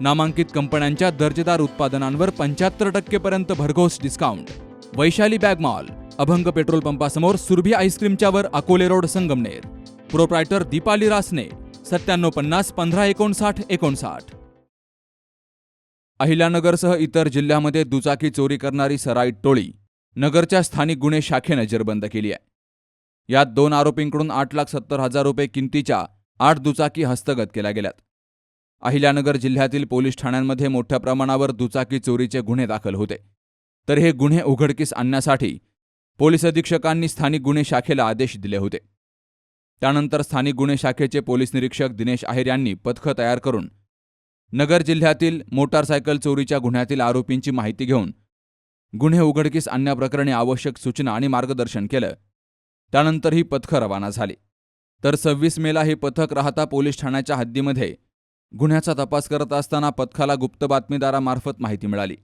नामांकित कंपन्यांच्या दर्जेदार उत्पादनांवर पंच्याहत्तर टक्केपर्यंत भरघोस discount Vaishali bag mall Abhang petrol पंपासमोर Surabhi आईस्क्रीमच्यावर अकोले रोड संगमनेर. प्रोप्रायटर दीपाली रासने सत्त्याण्णव पन्नास पंधरा एकोणसाठ एकोणसाठ. अहिल्यानगरसह इतर जिल्ह्यामध्ये दुचाकी चोरी करणारी सराईट टोळी. नगरच्या स्थानिक गुन्हे शाखेनं जरबंद केली आहे. यात दोन आरोपींकडून आठ लाख सत्तर हजार रुपये किमतीच्या आठ दुचाकी हस्तगत केल्या गेल्यात. अहिल्यानगर जिल्ह्यातील पोलीस ठाण्यांमध्ये मोठ्या प्रमाणावर दुचाकी चोरीचे गुन्हे दाखल होते. तर हे गुन्हे उघडकीस आणण्यासाठी पोलीस अधीक्षकांनी स्थानिक गुन्हे शाखेला आदेश दिले होते. त्यानंतर स्थानिक गुन्हे शाखेचे पोलीस निरीक्षक दिनेश आहेर यांनी पथकं तयार करून नगर जिल्ह्यातील मोटारसायकल चोरीच्या गुन्ह्यातील आरोपींची माहिती घेऊन गुन्हे उघडकीस आणण्याप्रकरणी आवश्यक सूचना आणि मार्गदर्शन केलं. त्यानंतर ही पथकं रवाना झाली. तर सव्वीस मेला हे पथक राहता पोलीस ठाण्याच्या हद्दीमध्ये गुन्ह्याचा तपास करत असताना पथकाला गुप्त बातमीदारामार्फत माहिती मिळाली.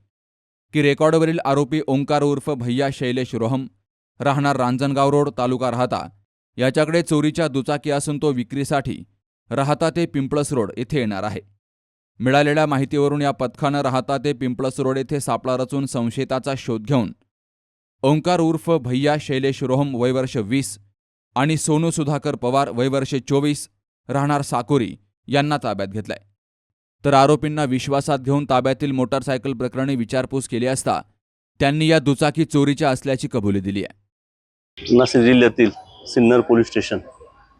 की रेकॉर्डवरील आरोपी ओंकार उर्फ भैया शैलेश रोहम राहणार रांजणगाव रोड तालुका राहता याच्याकडे चोरीच्या दुचाकी असून तो विक्रीसाठी राहता ते पिंपळस रोड येथे येणार आहे. मिळालेल्या माहितीवरून या पथकानं राहता ते पिंपळस रोड येथे सापळा रचून संशयिताचा शोध घेऊन ओंकार उर्फ भैया शैलेश रोहम वयवर्ष वीस आणि सोनू सुधाकर पवार वयवर्ष चोवीस राहणार साकोरी यांना ताब्यात घेतलाय. तर आरोपींना विश्वासात घेऊन ताब्यातील मोटारसायकल प्रकरणी विचारपूस केली असता त्यांनी या दुचाकी चोरीच्या असल्याची कबुली दिली आहे. नाशिक जिल्ह्यातील सिन्नर पोलीस स्टेशन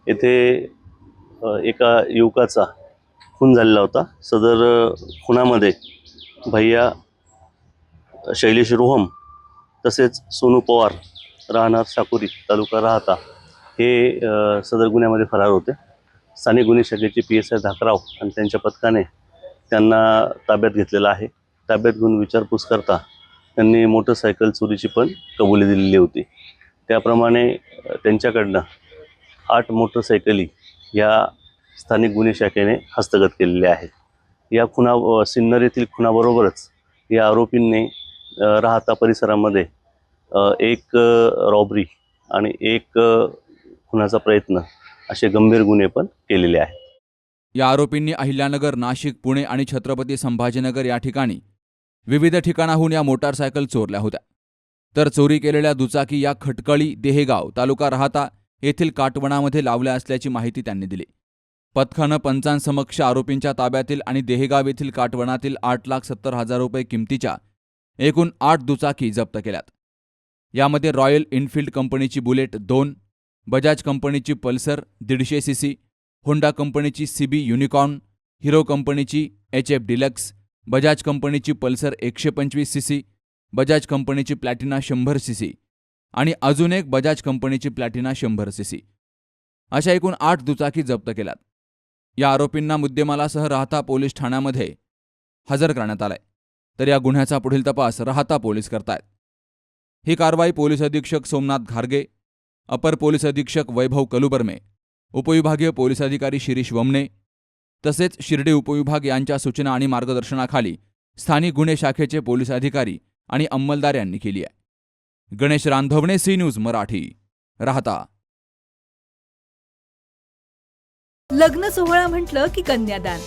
येथे एका युवकाचा खून झालेला होता. सदर खुनामध्ये भैया शैलेश रोहम तसेच सोनू पवार राहणार साकुरी तालुका राहता हे सदर गुन्ह्यामध्ये फरार होते. स्थानिक गुन्हे शाखेचे पी एस आय धाकराव आणि त्यांच्या पथकाने त्यांना ताब्यात घेतलेलं आहे. ताब्यात घेऊन विचारपूस करता त्यांनी मोटरसायकल चोरीची पण कबुली दिलेली होती. त्याप्रमाणे त्यांच्याकडनं आठ मोटरसायकली या स्थानिक गुन्हे शाखेने हस्तगत केलेल्या आहेत. या खुना सिन्नर येथील खुनाबरोबरच या आरोपींनी राहता परिसरामध्ये एक रॉबरी आणि एक खुनाचा प्रयत्न असे गंभीर गुन्हे पण केलेले आहेत. या आरोपींनी अहिल्यानगर नाशिक पुणे आणि छत्रपती संभाजीनगर या ठिकाणी विविध ठिकाणाहून या मोटारसायकल चोरल्या होत्या. तर चोरी केलेल्या दुचाकी या खटकळी देहेगाव तालुका राहता येथील काटवणामध्ये लावल्या असल्याची माहिती त्यांनी दिली. पथकानं पंचांसमक्ष आरोपींच्या ताब्यातील आणि देहेगाव येथील काटवणातील आठ लाख सत्तर हजार रुपये किमतीच्या एकूण आठ दुचाकी जप्त केल्यात. यामध्ये रॉयल इनफिल्ड कंपनीची बुलेट दोन बजाज कंपनीची पल्सर दीडशे सी सी होंडा कंपनीची सी बी युनिकॉर्न हिरो कंपनीची एच एफ डिलक्स बजाज कंपनीची पल्सर एकशे पंचवीस सी सी बजाज कंपनीची प्लॅटिना शंभर सी सी आणि अजून एक बजाज कंपनीची प्लॅटिना शंभर सी सी. अशा एकूण आठ दुचाकी जप्त केल्यात. या आरोपींना मुद्देमालासह राहता पोलीस ठाण्यामध्ये हजर करण्यात आलाय. तर या गुन्ह्याचा पुढील तपास राहता पोलीस करतायत. ही कारवाई पोलीस अधीक्षक सोमनाथ घारगे अपर पोलीस अधीक्षक वैभव कलुबर्मे उपविभागीय पोलीस अधिकारी शिरीष वमने तसेच शिर्डी उपविभाग यांच्या सूचना आणि मार्गदर्शनाखाली स्थानिक गुन्हे शाखेचे पोलीस अधिकारी आणि अंमलदार यांनी केली आहे. Ganesh Randhawane C news Marathi. राहता. लग्न सोहळा म्हटलं की कन्यादान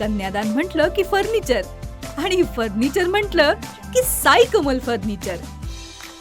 कन्यादान म्हटलं की फर्निचर आणि फर्निचर म्हटलं की साई कमल फर्निचर.